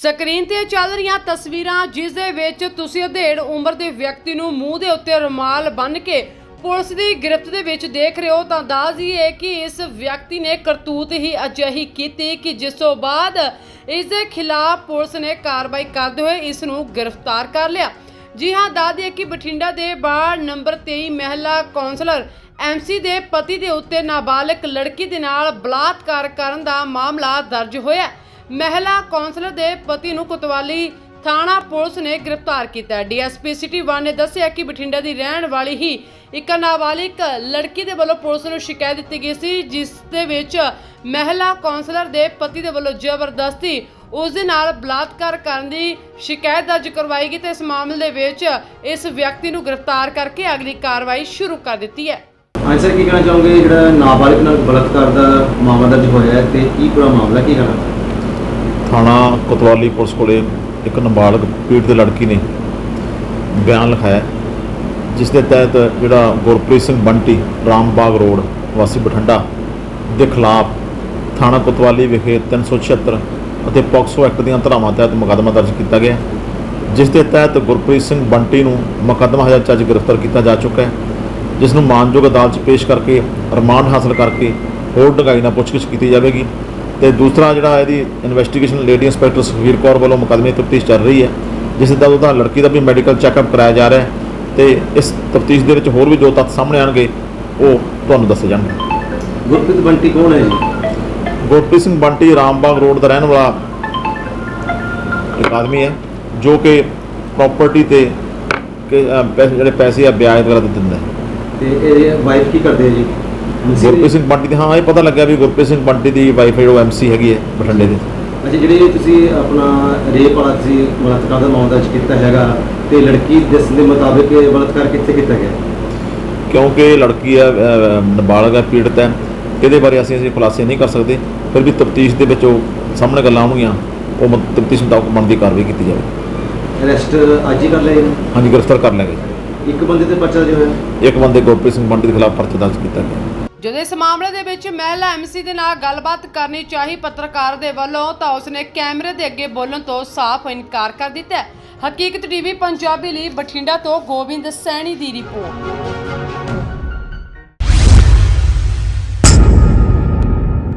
Screen ਤੇ ਚੱਲ ਰਹੀਆਂ ਤਸਵੀਰਾਂ, ਜਿਸ ਦੇ ਵਿੱਚ ਤੁਸੀਂ ਅਧੇੜ ਉਮਰ ਦੇ ਵਿਅਕਤੀ ਨੂੰ ਮੂੰਹ ਦੇ ਉੱਤੇ ਰੁਮਾਲ ਬੰਨ੍ਹ ਕੇ ਪੁਲਿਸ ਦੀ ਗ੍ਰਿਫਤ ਦੇ ਵਿੱਚ ਦੇਖ ਰਹੇ ਹੋ, ਤਾਂ ਦੱਸ ਦਈਏ ਕਿ ਇਸ ਵਿਅਕਤੀ ਨੇ ਕਰਤੂਤ ਹੀ ਅਜਿਹੀ ਕੀਤੀ ਕਿ ਜਿਸ ਤੋਂ ਬਾਅਦ ਇਸ ਦੇ ਖਿਲਾਫ ਪੁਲਿਸ ਨੇ ਕਾਰਵਾਈ ਕਰਦੇ ਹੋਏ ਇਸ ਨੂੰ ਗ੍ਰਿਫਤਾਰ ਕਰ ਲਿਆ। ਜੀ ਹਾਂ, ਦੱਸ ਦਈਏ ਕਿ ਬਠਿੰਡਾ ਦੇ ਵਾਰਡ ਨੰਬਰ 23 ਮਹਿਲਾ ਕੌਂਸਲਰ ਐਮਸੀ ਦੇ ਪਤੀ ਦੇ ਉੱਤੇ ਨਾਬਾਲਗ ਲੜਕੀ ਦੇ ਨਾਲ ਬਲਾਤਕਾਰ ਕਰਨ ਦਾ ਮਾਮਲਾ ਦਰਜ ਹੋਇਆ ਮਹਿਲਾ ਕੌਂਸਲਰ ਦੇ ਪਤੀ ਨੂੰ ਕੋਤਵਾਲੀ ਥਾਣਾ ਪੁਲਿਸ ਨੇ ਗ੍ਰਿਫਤਾਰ ਕੀਤਾ। ਹੈ ਡੀਐਸਪੀ ਸਿਟੀ 1 ਨੇ ਦੱਸਿਆ ਕਿ ਬਠਿੰਡਾ ਦੀ ਰਹਿਣ ਵਾਲੀ ਹੀ ਇੱਕ ਨਾਬਾਲਿਗ ਲੜਕੀ ਦੇ ਵੱਲੋਂ ਪੁਲਿਸ ਨੂੰ ਸ਼ਿਕਾਇਤ ਦਿੱਤੀ ਗਈ ਸੀ, ਜਿਸ ਦੇ ਵਿੱਚ ਮਹਿਲਾ ਕੌਂਸਲਰ ਦੇ ਪਤੀ ਦੇ ਵੱਲੋਂ ਜ਼ਬਰਦਸਤੀ ਉਸ ਦੇ ਨਾਲ ਬਲਾਤਕਾਰ ਕਰਨ ਦੀ ਸ਼ਿਕਾਇਤ ਦਰਜ ਕਰਵਾਈ ਗਈ ਤੇ ਇਸ ਮਾਮਲੇ ਦੇ ਵਿੱਚ ਇਸ ਵਿਅਕਤੀ ਨੂੰ ਗ੍ਰਿਫਤਾਰ ਕਰਕੇ ਅਗਲੀ ਕਾਰਵਾਈ ਸ਼ੁਰੂ ਕਰ ਦਿੱਤੀ ਹੈ। ਹਾਂਜੀ ਸਰ, ਕੀ ਕਹਿਣਾ ਚਾਹੋਗੇ? ਜਿਹੜਾ ਨਾਬਾਲਿਗ ਨਾਲ ਬਲਾਤਕਾਰ ਦਾ ਮਾਮਲਾ ਦਰਜ ਹੋਇਆ ਹੈ ਤੇ ਕੀ ਪੂਰਾ ਮਾਮਲਾ, ਕੀ ਕਹਿਣਾ? ਕੋਤਵਾਲੀ ਪੁਲਿਸ ਕੋਲੇ ਇੱਕ ਨਾਬਾਲਗ ਪੀੜਤ ਦੇ ਲੜਕੀ ਨੇ ਬਿਆਨ ਲਿਖਾਇਆ ਜਿਸ ਦੇ ਤਹਿਤ ਜਿਹੜਾ ਗੁਰਪ੍ਰੀਤ ਸਿੰਘ ਬੰਟੀ, ਰਾਮਬਾਗ ਰੋਡ, ਵਾਸੀ ਬਠਿੰਡਾ ਦੇ ਖਿਲਾਫ ਥਾਣਾ ਕੋਤਵਾਲੀ ਵਿਖੇ 376 ਅਤੇ ਪੋਕਸੋ ਐਕਟ ਦੀਆਂ ਧਾਰਾਵਾਂ ਤਹਿਤ ਮੁਕੱਦਮਾ ਦਰਜ ਕੀਤਾ ਗਿਆ ਜਿਸ ਦੇ ਤਹਿਤ ਗੁਰਪ੍ਰੀਤ ਸਿੰਘ ਬੰਟੀ ਨੂੰ ਮੁਕੱਦਮਾ ਹਜ਼ਾਰ ਚੱਜ ਗ੍ਰਿਫਤਾਰ ਕੀਤਾ ਜਾ ਚੁੱਕਾ ਹੈ, ਜਿਸ ਨੂੰ ਮਾਨਯੋਗ ਅਦਾਲਤ 'ਚ ਪੇਸ਼ ਕਰਕੇ ਰਿਮਾਂਡ ਹਾਸਲ ਕਰਕੇ ਹੋਰ ਡੂੰਘਾਈ ਨਾਲ ਪੁੱਛਗਿੱਛ ਕੀਤੀ ਜਾਵੇਗੀ। ਤੇ ਦੂਸਰਾ ਜਿਹੜਾ ਇਹਦੀ investigation lady inspector Sukhvir Kaur ਵੱਲੋਂ ਮੁਕੱਦਮੇ ਤਫਤੀਸ਼ ਚੱਲ ਰਹੀ ਹੈ ਜਿਸ ਦਾ ਉਹਦਾ ਲੜਕੀ ਦਾ ਵੀ ਮੈਡੀਕਲ ਚੈੱਕਅਪ ਕਰਾਇਆ ਜਾ ਰਿਹਾ ਹੈ ਤੇ ਇਸ ਤਫਤੀਸ਼ ਦੇ ਵਿੱਚ ਹੋਰ ਵੀ ਜੋ ਤੱਥ ਸਾਹਮਣੇ ਆਣਗੇ ਉਹ ਤੁਹਾਨੂੰ ਦੱਸੇ ਜਾਣਗੇ। ਗੁਰਪ੍ਰੀਤ ਬੰਟੀ ਕੌਣ ਹੈ ਜੀ? ਗੁਰਪ੍ਰੀਤ ਸਿੰਘ ਬੰਟੀ ਰਾਮਬਾਗ ਰੋਡ ਦਾ ਰਹਿਣ ਵਾਲਾ ਇੱਕ ਆਦਮੀ ਹੈ ਜੋ ਕਿ ਪ੍ਰਾਪਰਟੀ ਤੇ ਜਿਹੜੇ ਪੈਸੇ ਆ ਵਿਆਜ ਵਗੈਰਾ ਦਿੰਦਾ ਤੇ ਇਹ ਵਾਈਫ ਕੀ ਕਰਦੇ ਹੈ ਜੀ? ਗੁਰਪ੍ਰੀਤ ਸਿੰਘ ਬੰਟੀ ਦੀ ਹਾਂ ਇਹ ਪਤਾ ਲੱਗਿਆ ਵੀ ਗੁਰਪ੍ਰੀਤ ਸਿੰਘ ਬੰਟੀ ਦੀ ਵਾਈਫ ਹੈ ਜੋ ਐਮਸੀ ਹੈਗੀ ਹੈ ਬਠਿੰਡੇ ਦੀ। ਅੱਛਾ ਜਿਹੜੇ ਤੁਸੀਂ ਆਪਣਾ ਰੇਪ ਵਾਲਾ ਤੁਸੀਂ ਬਲਾਤਕਾਰ ਦਾ ਮਾਮਲਾ ਦਰਜ ਕੀਤਾ ਹੈਗਾ ਤੇ ਲੜਕੀ ਜਿਸ ਦੇ ਮੁਤਾਬਿਕ ਇਹ ਬਲਾਤਕਾਰ ਕਿੱਥੇ ਕੀਤਾ ਗਿਆ? ਕਿਉਂਕਿ ਲੜਕੀ ਹੈ ਨਾਬਾਲਗ ਹੈ ਪੀੜਤ ਹੈ ਇਹਦੇ ਬਾਰੇ ਅਸੀਂ ਅਸੀਂ ਖੁਲਾਸੇ ਨਹੀਂ ਕਰ ਸਕਦੇ ਫਿਰ ਵੀ ਤਫਤੀਸ਼ ਦੇ ਵਿੱਚ ਉਹ ਸਾਹਮਣੇ ਗੱਲਾਂ ਆਉਣਗੀਆਂ ਉਹ ਤਫਤੀਸ਼ ਮੁਤਾਬਕ ਬਣਦੀ ਕਾਰਵਾਈ ਕੀਤੀ ਜਾਵੇ। ਅਰੈਸਟ ਅੱਜ ਹੀ ਕਰ ਲਿਆ ਹਾਂਜੀ ਗ੍ਰਿਫਤਾਰ ਕਰ ਲਿਆ ਗਿਆ। ਇੱਕ ਬੰਦੇ ਤੇ ਪਰਚਾ ਜੋ ਹੋਇਆ ਇੱਕ ਬੰਦੇ ਗੁਰਪ੍ਰੀਤ ਸਿੰਘ ਬੰਟੀ ਦੇ ਖਿਲਾਫ ਪਰਚਾ ਦਰਜ ਕੀਤਾ ਗਿਆ। ਜਦੋਂ ਇਸ ਮਾਮਲੇ ਦੇ ਵਿੱਚ ਮਹਿਲਾ ਐਮਸੀ ਦੇ ਨਾਲ ਗੱਲਬਾਤ ਕਰਨੀ ਚਾਹੀ ਪੱਤਰਕਾਰ ਦੇ ਵੱਲੋਂ ਤਾਂ ਉਸਨੇ ਕੈਮਰੇ ਦੇ ਅੱਗੇ ਬੋਲਣ ਤੋਂ ਸਾਫ਼ ਇਨਕਾਰ ਕਰ ਦਿੱਤਾ ਹੈ। ਹਕੀਕਤ ਟੀਵੀ ਪੰਜਾਬੀ ਲਈ ਬਠਿੰਡਾ ਤੋਂ ਗੋਬਿੰਦ ਸੈਣੀ ਦੀ ਰਿਪੋਰਟ